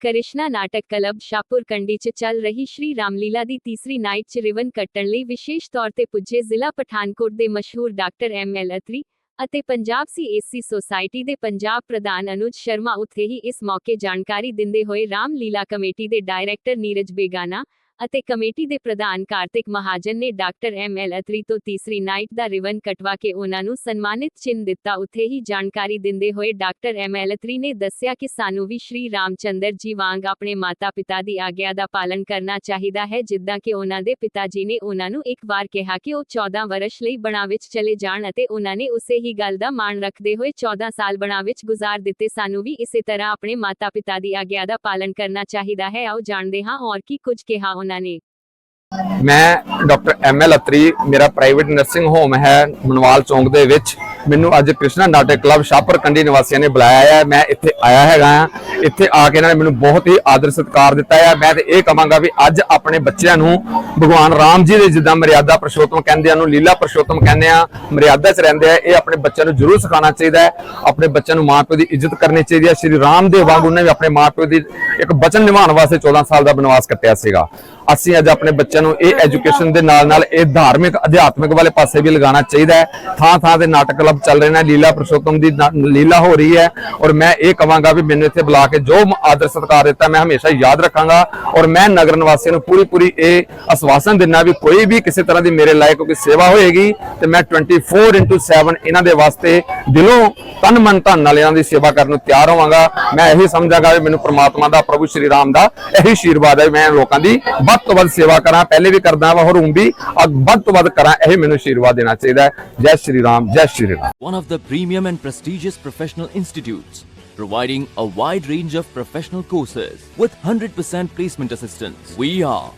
ਕ੍ਰਿਸ਼ਨਾ ਨਾਟਕ ਕਲੱਬ ਸ਼ਾਹਪੁਰ ਕੰਡੀ 'ਚ ਚੱਲ ਰਹੀ ਸ਼੍ਰੀ ਰਾਮਲੀਲਾ ਦੀ ਤੀਸਰੀ ਨਾਈਟ 'ਚ ਰਿਵਨ ਕੱਟਣ ਲਈ ਵਿਸ਼ੇਸ਼ ਤੌਰ ਤੇ ਪੁੱਜੇ ਜ਼ਿਲ੍ਹਾ ਪਠਾਨਕੋਟ ਦੇ ਮਸ਼ਹੂਰ ਡਾਕਟਰ ਐਮ ਐਲ ਅਤਰੀ ਅਤੇ ਪੰਜਾਬ ਸੀਏਸੀ ਸੁਸਾਇਟੀ ਦੇ ਪੰਜਾਬ ਪ੍ਰਧਾਨ ਅਨੁਜ ਸ਼ਰਮਾ ਉੱਥੇ ਹੀ ਇਸ ਮੌਕੇ ਜਾਣਕਾਰੀ ਦਿੰਦੇ ਹੋਏ ਰਾਮਲੀਲਾ ਕਮੇਟੀ ਦੇ ਡਾਇਰੈਕਟਰ ਨੀਰਜ ਬੇਗਾਨਾ ਅਤੇ ਕਮੇਟੀ ਦੇ ਪ੍ਰਧਾਨ ਕਾਰਤਿਕ ਮਹਾਜਨ ਨੇ ਡਾਕਟਰ ਐਮ ਐਲ ਅਤਰੀ ਤੋਂ ਤੀਸਰੀ ਨਾਈਟ ਦਾ ਰਿਵਨ ਕਟਵਾ ਕੇ ਉਹਨਾਂ ਨੂੰ ਸਨਮਾਨਿਤ ਚਿੰਨ੍ਹ ਦਿੱਤਾ। ਉੱਥੇ ਹੀ ਜਾਣਕਾਰੀ ਦਿੰਦੇ ਹੋਏ ਡਾਕਟਰ ਐਮ ਐਲ ਅਤਰੀ ਨੇ ਦੱਸਿਆ ਕਿ ਸਾਨੂੰ ਵੀ ਸ਼੍ਰੀ ਰਾਮਚੰਦਰ ਜੀ ਵਾਂਗ ਆਪਣੇ ਮਾਤਾ-ਪਿਤਾ ਦੀ ਆਗਿਆ ਦਾ ਪਾਲਨ ਕਰਨਾ ਚਾਹੀਦਾ ਹੈ, ਜਿੱਦਾਂ ਕਿ ਉਹਨਾਂ ਦੇ ਪਿਤਾ ਜੀ ਨੇ ਉਹਨਾਂ ਨੂੰ ਇੱਕ ਵਾਰ ਕਿਹਾ ਕਿ ਉਹ 14 ਵਰਸ਼ ਲਈ ਬਣਾ ਵਿੱਚ ਚਲੇ ਜਾਣ ਅਤੇ ਉਹਨਾਂ ਨੇ ਉਸੇ ਹੀ ਗੱਲ ਦਾ ਮਾਣ ਰੱਖਦੇ ਹੋਏ 14 ਸਾਲ ਬਣਾ ਵਿੱਚ ਗੁਜ਼ਾਰ ਦਿੱਤੇ। ਸਾਨੂੰ ਵੀ ਇਸੇ ਤਰ੍ਹਾਂ ਆਪਣੇ ਮਾਤਾ-ਪਿਤਾ ਦੀ ਆਗਿਆ ਦਾ ਪਾਲਨ ਕਰਨਾ ਚਾਹੀਦਾ ਹੈ। ਆਓ ਜਾਣਦੇ ਹਾਂ ਔਰ ਕੀ ਕੁਝ ਕਿਹਾ ਉਹਨਾਂ ਨੇ? ਮੈਂ ਡਾਕਟਰ ਐਮ ਐਲ ਅਤਰੀ, ਮੇਰਾ ਪ੍ਰਾਈਵੇਟ ਨਰਸਿੰਗ ਹੋਮ ਹੈ ਮਨਵਾਲ ਚੌਂਕ ਦੇ ਵਿੱਚ। ਮੈਨੂੰ ਅੱਜ ਕ੍ਰਿਸ਼ਨਾ ਨਾਟਕ ਕਲੱਬ ਸ਼ਾਹਪੁਰ ਕੰਡੀ ਨਿਵਾਸੀਆਂ ਨੇ ਬੁਲਾਇਆ ਹੈ। ਮੈਂ ਇੱਥੇ ਆਇਆ ਹੈਗਾ ਇੱਥੇ ਆ ਕੇ ਇਹਨਾਂ ਨੇ ਮੈਨੂੰ ਬਹੁਤ ਹੀ ਆਦਰ ਸਤਿਕਾਰ ਦਿੱਤਾ ਹੈ। ਮੈਂ ਤੇ ਇਹ ਕਹਾਂਗਾ ਵੀ ਅੱਜ ਆਪਣੇ ਬੱਚਿਆਂ ਨੂੰ ਭਗਵਾਨ ਰਾਮ ਜੀ ਦੇ ਜਿੱਦਾਂ ਮਰਿਆਦਾ ਪੁਰਸ਼ੋਤਮ ਕਹਿੰਦੇ ਆ ਨੂੰ ਲੀਲਾ ਪੁਰਸ਼ੋਤਮ ਕਹਿੰਦੇ ਆ, ਮਰਿਆਦਾ 'ਚ ਰਹਿੰਦੇ ਆ, ਇਹ ਆਪਣੇ ਬੱਚਿਆਂ ਨੂੰ ਜ਼ਰੂਰ ਸਿਖਾਉਣਾ ਚਾਹੀਦਾ ਹੈ। ਆਪਣੇ ਬੱਚਿਆਂ ਨੂੰ ਮਾਂ ਪਿਓ ਦੀ ਇੱਜ਼ਤ ਕਰਨੀ ਚਾਹੀਦੀ ਹੈ। ਸ਼੍ਰੀ ਰਾਮ ਦੇ ਵਾਂਗ ਉਹਨੇ ਵੀ ਆਪਣੇ ਮਾਂ ਪਿਓ ਦੀ ਇੱਕ ਬਚਨ ਨਿਭਾਉਣ ਵਾਸਤੇ 14 ਸਾਲ ਦਾ ਬਨਵਾਸ ਕੱਟਿਆ ਸੀਗਾ। ਅਸੀਂ ਅੱਜ ਆਪਣੇ ਬੱਚਿਆਂ ਨੂੰ ਇਹ ਐਜੂਕੇਸ਼ਨ ਦੇ ਨਾਲ ਨਾਲ ਇਹ ਧਾਰਮਿਕ, ਅਧਿਆਤਮਿਕ ਵਾਲੇ ਪਾਸੇ ਵੀ ਲਗਾਉਣਾ ਚਾਹੀਦਾ ਹੈ। ਥਾਂ ਥਾਂ ਤੇ ਨਾਟਕ ਕਲੱਬ ਚੱਲ ਰਹੇ ਨੇ, ਲੀਲਾ ਪੁਰਸ਼ੋਤਮ ਦੀ ਲੀਲਾ ਹੋ ਰਹੀ ਹੈ ਔਰ ਮੈਂ ਇਹ ਕਹਾਂਗਾ ਵੀ ਮੈਨੂੰ ਇੱਥੇ ਬੁਲਾ ਕੇ ਜੋ ਆਦਰ ਸਤਿਕਾਰ ਦਿੱਤਾ ਮੈਂ ਹਮੇਸ਼ਾ ਯਾਦ ਰੱਖਾਂਗਾ ਔਰ ਮੈਂ ਨਗਰ ਨਿਵਾਸੀਆਂ ਨੂੰ ਪੂਰੀ ਪੂਰੀ ਇਹ ਆਸਵਾਸਨ ਦਿੰਦਾ ਵੀ ਕੋਈ ਵੀ ਕਿਸੇ ਤਰ੍ਹਾਂ ਦੀ ਮੇਰੇ ਲਾਇਕ ਕੋਈ ਸੇਵਾ ਹੋਏਗੀ ਤੇ ਮੈਂ 24/7 ਇਹਨਾਂ ਦੇ ਵਾਸਤੇ ਦਿਲੋਂ ਤਨ ਮਨ ਧਨ ਨਾਲ ਇਹਨਾਂ ਦੀ ਸੇਵਾ ਕਰਨ ਨੂੰ ਤਿਆਰ ਹੋਵਾਂਗਾ। ਮੈਂ ਇਹੀ ਸਮਝਾਂਗਾ ਵੀ ਮੈਨੂੰ ਪ੍ਰਮਾਤਮਾ ਦਾ, ਪ੍ਰਭੂ ਸ਼੍ਰੀ ਰਾਮ ਦਾ ਇਹੀ ਆਸ਼ੀਰਵਾਦ ਹੈ। ਮੈਂ ਲੋਕਾਂ ਦੀ ਵੱਧ ਤੋਂ ਵੱਧ ਸੇਵਾ ਕਰਾਂ ਪਹਿਲੇ ਵੀ ਕਰਦਾ ਵਾ ਹੋਰ ਹੁਣ ਵੀ ਵੱਧ ਤੋਂ ਵੱਧ ਕਰਾਂ ਇਹ ਮੈਨੂੰ ਆਸ਼ੀਰਵਾਦ ਦੇਣਾ ਚਾਹੀਦਾ ਹੈ ਜੈ ਸ਼੍ਰੀ ਰਾਮ ਜੈ Shri Ram one of the premium and prestigious professional institutes providing a wide range of professional courses with 100% placement assistance. We are